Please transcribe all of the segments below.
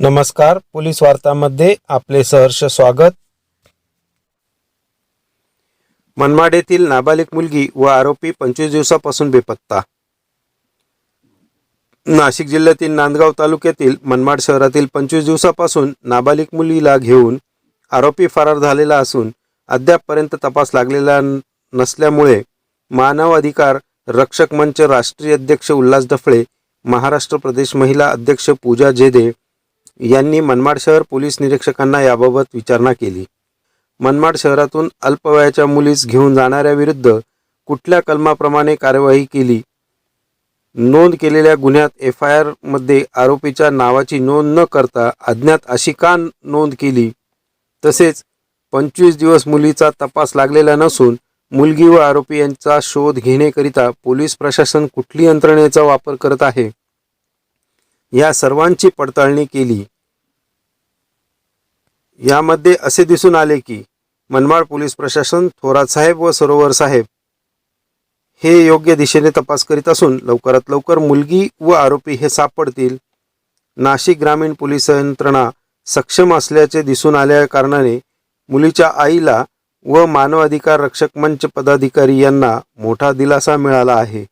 नमस्कार पोलीस वार्तामध्ये आपले सहर्ष स्वागत. मनमाड येथील नाबालिक मुलगी व आरोपी पंचवीस दिवसापासून बेपत्ता. नाशिक जिल्ह्यातील नांदगाव तालुक्यातील मनमाड शहरातील पंचवीस दिवसापासून नाबालिक मुलीला घेऊन आरोपी फरार झालेला असून अद्यापपर्यंत तपास लागलेला नसल्यामुळे मानव अधिकार रक्षक मंच राष्ट्रीय अध्यक्ष उल्हास डफळे महाराष्ट्र प्रदेश महिला अध्यक्ष पूजा जेदे यांनी मनमाड शहर पोलीस निरीक्षकांना याबाबत विचारणा केली. मनमाड शहरातून अल्पवयाच्या मुलीस घेऊन जाणाऱ्या विरुद्ध कुठल्या कलमाप्रमाणे कार्यवाही केली? नोंद केलेल्या गुन्ह्यात एफ आय आरमध्ये आरोपीच्या नावाची नोंद न करता अज्ञात अशी का नोंद केली. तसेच पंचवीस दिवस मुलीचा तपास लागलेला नसून मुलगी व आरोपी यांचा शोध घेण्याकरिता पोलीस प्रशासन कुठली यंत्रणेचा वापर करत आहे? या सर्वांची पडताळणी केली. यामध्ये असे दिसून आले की मनमाड पोलीस प्रशासन थोरात साहेब व सरोवर साहेब हे योग्य दिशेने तपास करीत असून लवकरात लवकर मुलगी व आरोपी हे सापडतील. नाशिक ग्रामीण पोलीस यंत्रणा सक्षम असल्याचे दिसून आल्या कारणाने मुलीच्या आईला व मानवाधिकार रक्षक मंच पदाधिकारी यांना मोठा दिलासा मिळाला आहे.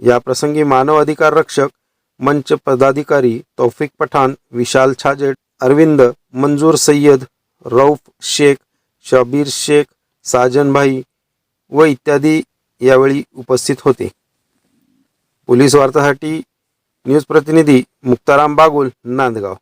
या प्रसंगी मानवाधिकार रक्षक मंच पदाधिकारी तौफिक पठाण विशाल छाजेट अरविंद मंजूर सय्यद रौफ शेख शबीर शेख साजनभाई व इत्यादी यावेळी उपस्थित होते. पोलीस वार्तासाठी न्यूज प्रतिनिधी मुक्ताराम बागुल नांदगाव.